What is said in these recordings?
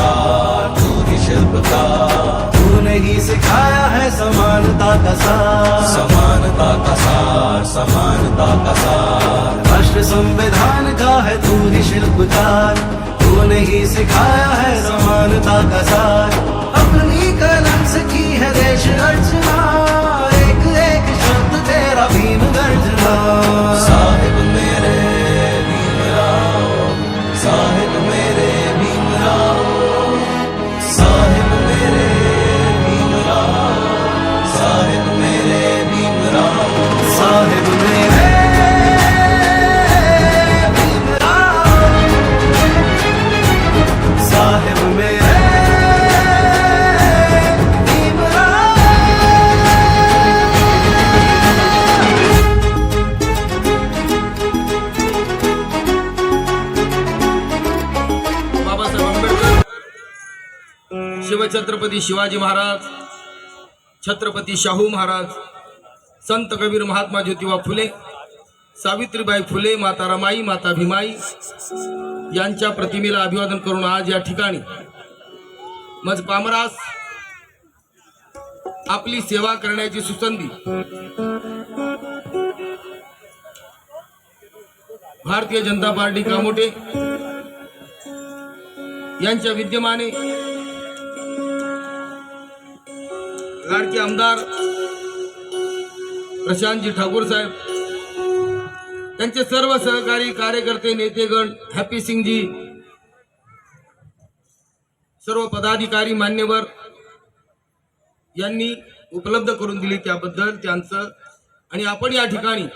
शिल्पकार तू ही शिल्पकार तूने ही सिखाया है समानता का सार। समानता का सार समानता का सार। राष्ट्र संविधान का है तू ही शिल्पकार। तूने ही सिखाया है समानता का सार। अपनी कलम से की है देश अर्चना छत्रपती शिवाजी महाराज छत्रपती शाहू महाराज संत कबीर महात्मा ज्योतिबा फुले सावित्रीबाई फुले माता रमाई माता भीमाई यांच्या प्रतिमेला अभिवादन करून आज या ठिकाणी मज पामरास आपली सेवा करण्याची सुसंधी भारतीय जनता पार्टी कामोटे यांच्या विद्यमाने लाडके आमदार प्रशांतजी ठाकूर साहेब त्यांचे सर्व सहकारी कार्यकर्ते नेतेगण हॅपी सिंगजी सर्व पदाधिकारी मान्यवर यांनी उपलब्ध करून दिली त्याबद्दल त्यांचं आणि आपण या ठिकाणी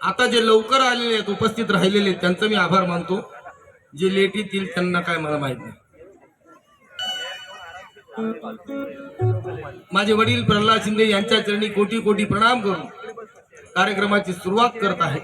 आता जे लवकर आलेले आहेत उपस्थित राहिलेले आहेत त्यांचं मी आभार मानतो. जे लेट येतील त्यांना काय मला माहीत नाही. माझे वडील प्रल्हाद शिंदे यांच्या चरणी कोटी कोटी प्रणाम करून कार्यक्रमाची सुरुवात करत आहे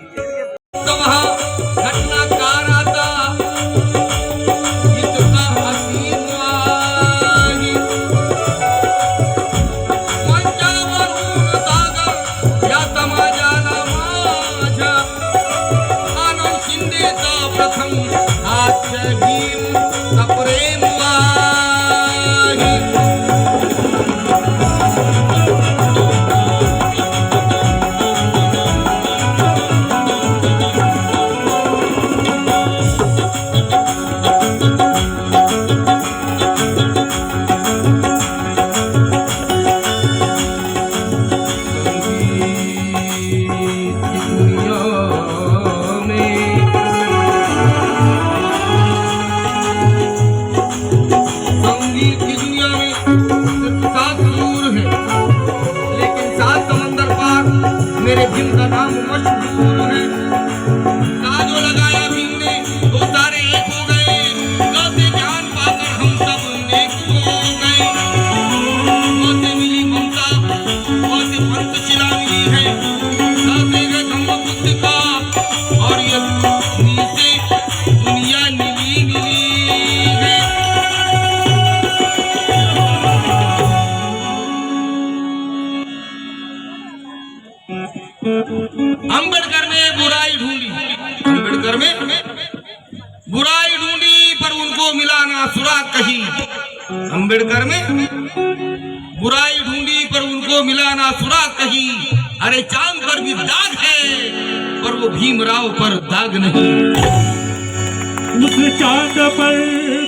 उस चांद पर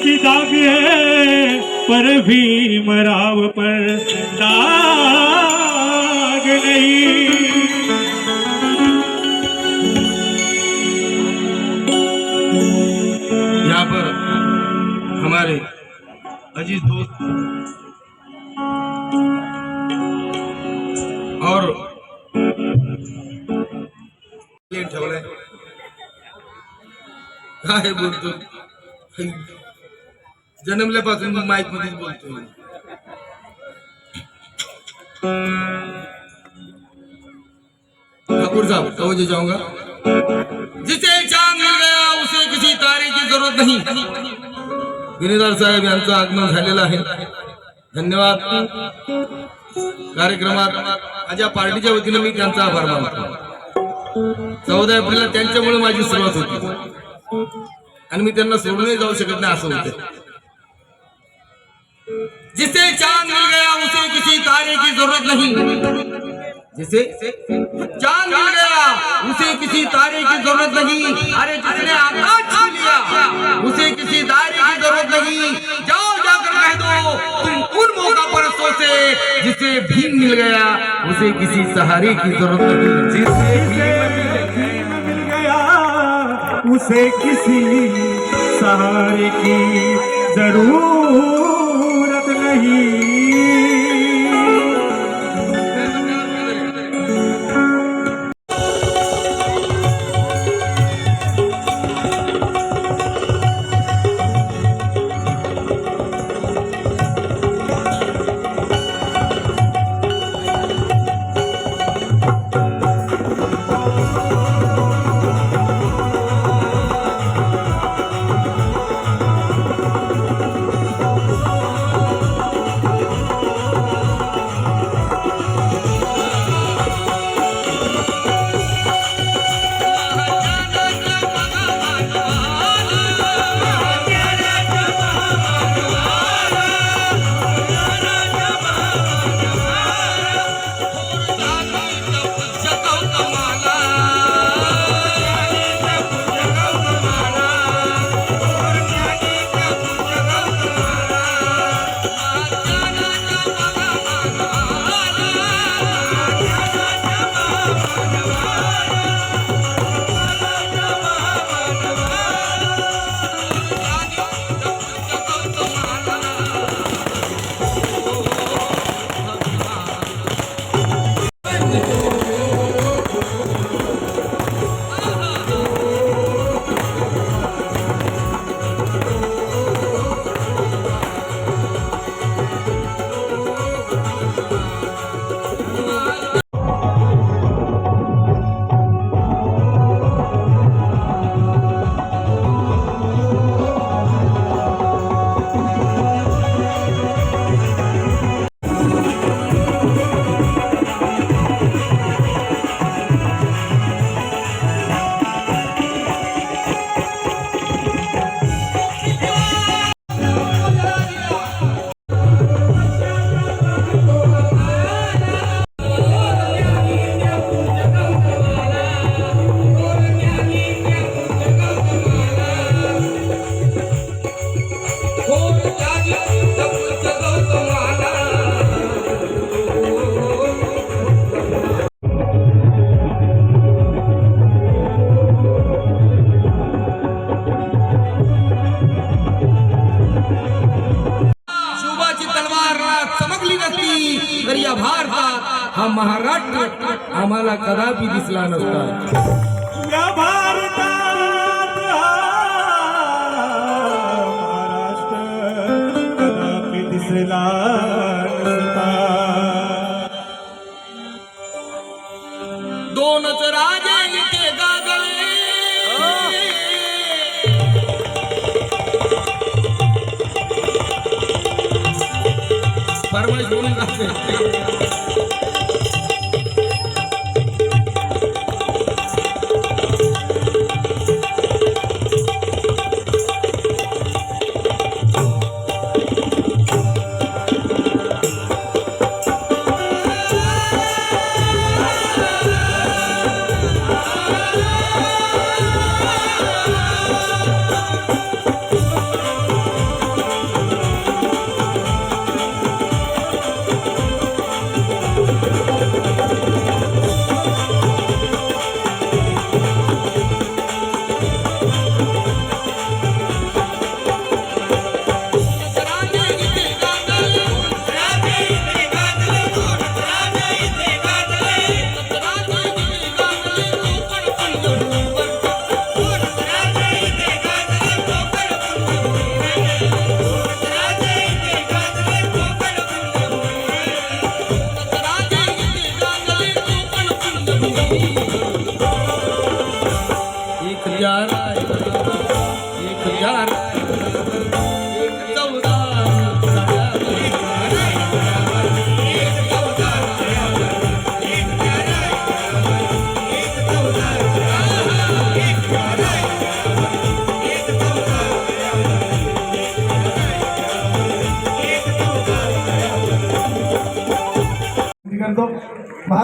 भी दाग है पर भीमराव पर दाग काय बोलतो. जन्मल्यापासून माईकमध्ये बोलतो. ठाकूर साहब तवज्जो जाऊंगा जिसे चांद मिल गया उसे किसी तारे की जरूरत नहीं. गिरीदार साहेब यांचं आगमन झालेलं आहे. धन्यवाद. कार्यक्रमात माझ्या पार्टीच्या वतीनं मी त्यांचा आभार मानतो. चौदा एप्रिलला त्यांच्यामुळे माझी सुरुवात होती. आणि मी त्यांना सोडूनही जाऊ शकत नाही होतं जिसे चाँद मिल गया, उसे किसी तारे की ज़रूरत नहीं. जिसे चाँद मिल गया, उसे किसी तारे की ज़रूरत नहीं. अरे जिसने आकाश छू लिया, उसे किसी तारे की ज़रूरत नहीं. जाओ, जाकर कह दो, तुम उन मौका परस्तों से जिसे भीम मिल गया, उसे किसी सहारे की ज़रूरत नहीं. जिसे भीम मिल गया से किसी सहारे की जरूरत नहीं। हा महाराष्ट्र आम्हाला कदापि दिसला नसता. या भारतात महाराष्ट्र कदापि दिसला नसता. दोनच राजे इथे गाजले. फरमाईश बोलून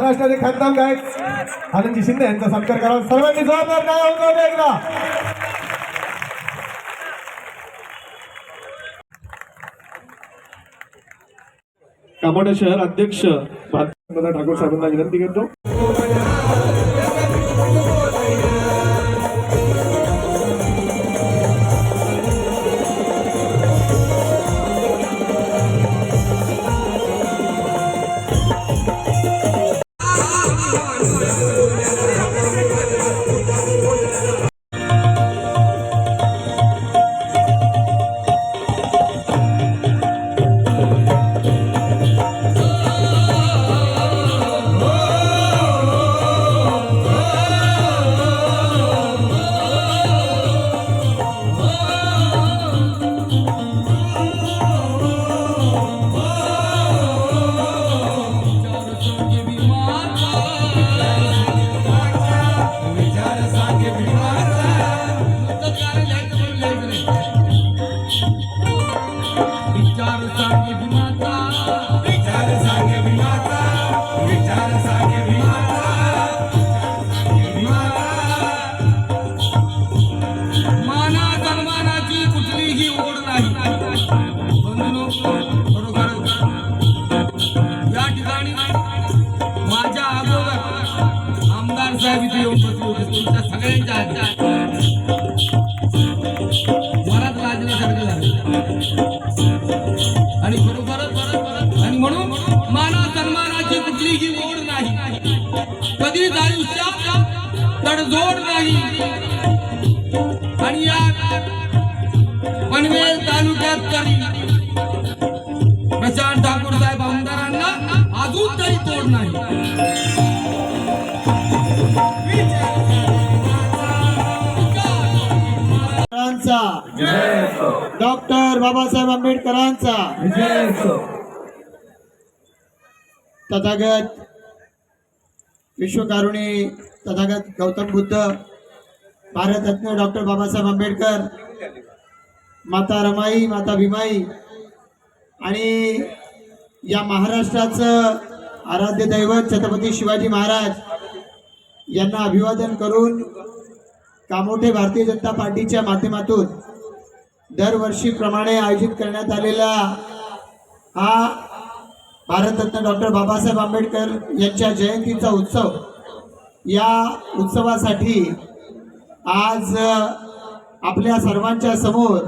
महाराष्ट्राचे खासदार गायक आनंदजी शिंदे यांचा सत्कार करा सर्वांनी जबाबदार काय होतो एकदा? कामोडे शहर अध्यक्ष ठाकूर साहेबांना विनंती करतो. विचार सांगे भीमाचा कधीच आयुष्यात तडजोड नाही. आणि या पनवेल तालुक्यात तरी प्रशांत ठाकूर साहेब आमदारांना अजून तरी तोड नाही. डॉक्टर बाबासाहेब आंबेडकरांचा. तथागत विश्वकारुणी तथागत गौतम बुद्ध भारतरत्न डॉक्टर बाबासाहेब आंबेडकर माता रमाई माता भीमाई आणि या महाराष्ट्राचं आराध्य दैवत छत्रपती शिवाजी महाराज यांना अभिवादन करून कामोठे भारतीय जनता पार्टीच्या माध्यमातून दरवर्षीप्रमाणे आयोजित करण्यात आलेला हा भारतरत्न डॉक्टर बाबासाहेब आंबेडकर यांच्या जयंतीचा उत्सव. या उत्सवासाठी आज आपल्या सर्वांच्या समोर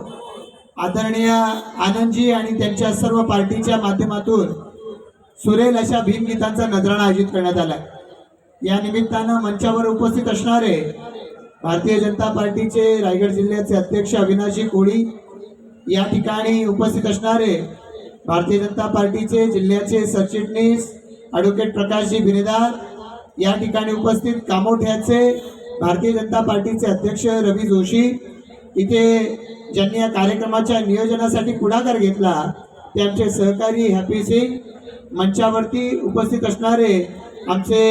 आदरणीय आनंदजी आणि त्यांच्या सर्व पार्टीच्या माध्यमातून सुरेल अशा भीमगीतांचा नजराणा आयोजित करण्यात आला या निमित्तानं मंचावर उपस्थित असणारे भारतीय जनता पार्टीचे रायगड जिल्ह्याचे अध्यक्ष अविनाशी कोळी या ठिकाणी उपस्थित असणारे भारतीय जनता पार्टीचे जिल्ह्याचे सरचिटणीस ॲडव्होकेट प्रकाशजी बिनेदार या ठिकाणी उपस्थित कामोठ्याचे भारतीय जनता पार्टीचे अध्यक्ष रवी जोशी. इथे ज्यांनी या कार्यक्रमाच्या नियोजनासाठी पुढाकार घेतला ते आमचे सहकारी हॅपी सिंग मंचावरती उपस्थित असणारे आमचे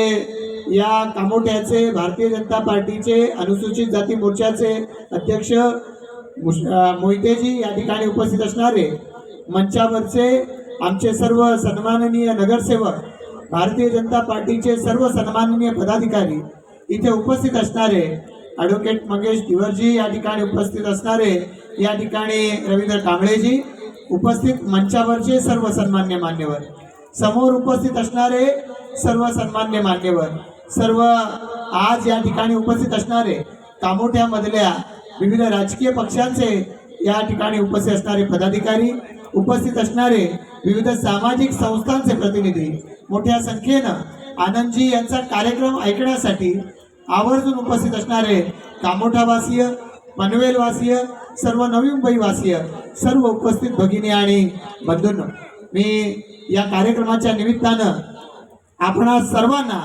या कामोठ्याचे भारतीय जनता पार्टीचे अनुसूचित जाती मोर्चाचे अध्यक्ष मोहितेजी या ठिकाणी उपस्थित असणारे मंचावरचे आमचे सर्व सन्माननीय नगरसेवक भारतीय जनता पार्टीचे सर्व सन्माननीय पदाधिकारी इथे उपस्थित असणारे ॲडव्होकेट मंगेश दिवरजी या ठिकाणी उपस्थित असणारे या ठिकाणी रवींद्र कांबळेजी उपस्थित मंचावरचे सर्व सन्मान्य मान्यवर समोर उपस्थित असणारे सर्व सन्मान्य मान्यवर सर्व आज या ठिकाणी उपस्थित असणारे कामोठ्यामधल्या विविध राजकीय पक्षांचे या ठिकाणी उपस्थित असणारे पदाधिकारी उपस्थित असणारे विविध सामाजिक संस्थांचे प्रतिनिधी मोठ्या संख्येनं आनंदजी यांचा कार्यक्रम ऐकण्यासाठी आवर्जून उपस्थित असणारे कामोठावासीय पनवेलवासीय सर्व नवी मुंबईवासीय सर्व उपस्थित भगिनी आणि बंधूंनो मी या कार्यक्रमाच्या निमित्तानं आपणा सर्वांना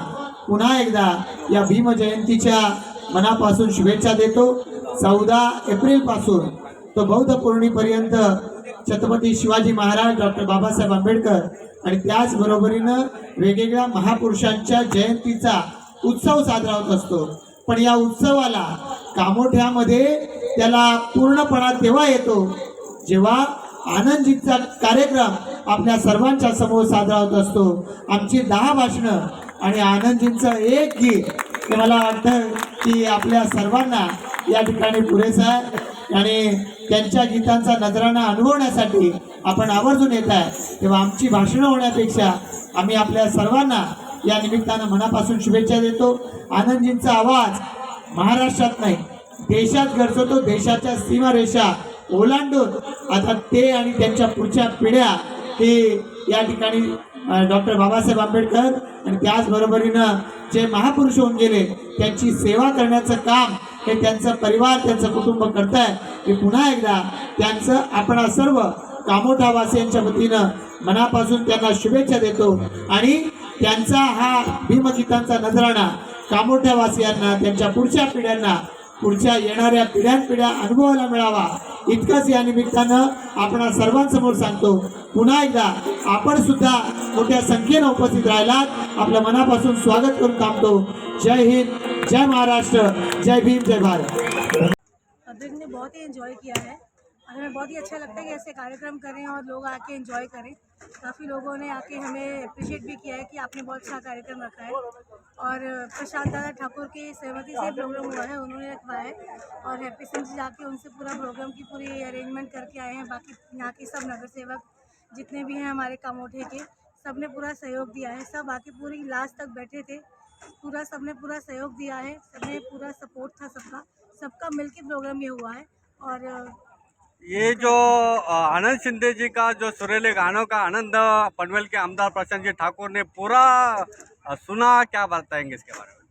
पुन्हा एकदा या भीमजयंतीच्या मनापासून शुभेच्छा देतो. चौदा एप्रिलपासून तो बौद्ध पौर्णिमेपर्यंत छत्रपती शिवाजी महाराज डॉक्टर बाबासाहेब आंबेडकर आणि त्याचबरोबरीनं वेगवेगळ्या महापुरुषांच्या जयंतीचा उत्सव साजरा होत असतो. पण या उत्सवाला कामोठ्यामध्ये त्याला पूर्णपणा तेव्हा येतो जेव्हा आनंदजीचा कार्यक्रम आपल्या सर्वांच्या समोर साजरा होत असतो. आमची दहा भाषणं आणि आनंदजींचं एक गीत ते मला वाटतं की आपल्या सर्वांना या ठिकाणी पुरेसं आहे. आणि त्यांच्या गीतांचा नजराणा अनुभवण्यासाठी आपण आवर्जून येत आहे. तेव्हा आमची भाषणं होण्यापेक्षा आम्ही आपल्या सर्वांना या निमित्तानं मनापासून शुभेच्छा देतो. आनंदजींचा आवाज महाराष्ट्रात नाही देशात गरजतो. देशाच्या सीमारेषा ओलांडून आता ते आणि त्यांच्या पुढच्या पिढ्या हे या ठिकाणी डॉक्टर बाबासाहेब आंबेडकर. आणि त्याचबरोबरीनं जे महापुरुष होऊन गेले त्यांची सेवा करण्याचं काम हे त्यांचं परिवार त्यांचं कुटुंब करत आहे की पुन्हा एकदा त्यांचं आपण सर्व कामोठावासियांच्या वतीनं मनापासून त्यांना शुभेच्छा देतो. आणि त्यांचा हा भीमगीतांचा नजराणा कामोठ्यावासियांना त्यांच्या पुढच्या पिढ्यांना पुढच्या येणाऱ्या पिढ्यानपिढ्या अनुभवायला मिळावा. इतकंच या निमित्तानं आपण सर्वांसमोर सांगतो पुन्हा एकदा आपण सुद्धा मोठ्या संख्येनं उपस्थित राहिलात. आपल्या मनापासून स्वागत करून थांबतो. जय हिंद जय महाराष्ट्र जय भीम जय भारत. पब्लिक ने बहुत ही एंजॉय किया है। और हमें बहुत ही अच्छा लगता है कि ऐसे कार्यक्रम करें और लोग आके एंजॉय करें। काफ़ी लोगों ने आके हमें अप्रिशिएट भी किया है कि आपने बहुत अच्छा कार्यक्रम रखा है। और प्रशांत दादा ठाकुर की सहमति से प्रोग्राम हुआ है, उन्होंने रखवाया है। और हैप्पी सिंह जी जाके उनसे पूरा प्रोग्राम की पूरी अरेंजमेंट करके आए हैं। बाकी यहाँ के सब नगर सेवक जितने भी हैं हमारे कामोठे के सबने पूरा सहयोग दिया है। सब आके पूरी लास्ट तक बैठे थे। पूरा सबने पूरा सहयोग दिया है। सबने पूरा सपोर्ट था सबका। सबका मिलके प्रोग्राम ये हुआ है। और ये जो आनंद शिंदे जी का जो सुरीले गानों का आनंद पनवेल के आमदार प्रशांत जी ठाकुर ने पूरा सुना क्या बताएंगे इसके बारे में?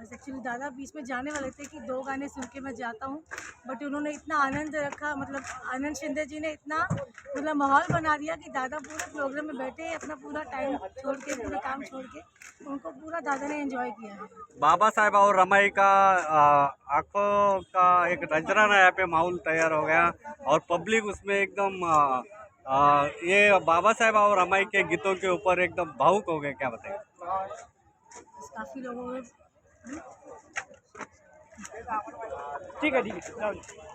बस एक्चुअली दादा बीच में जाने वाले थे कि दो गाने सुन के मैं जाता हूँ बट उन्होंने इतना आनंद रखा मतलब आनंद शिंदे जी ने इतना मतलब माहौल बना दिया कि दादा पूरे प्रोग्राम में बैठे अपना पूरा टाइम छोड़ के पूरा काम छोड़ के उनको पूरा दादा ने एंजॉय किया है। बाबा साहेब और रमाई का आँखों का एक नजराना यहाँ पे माहौल तैयार हो गया और पब्लिक उसमें एकदम ये बाबा साहेब और रमाई के गीतों के ऊपर एकदम भावुक हो गए क्या बताएँगे बस काफ़ी लोगों ने ठीक आहे ठीक है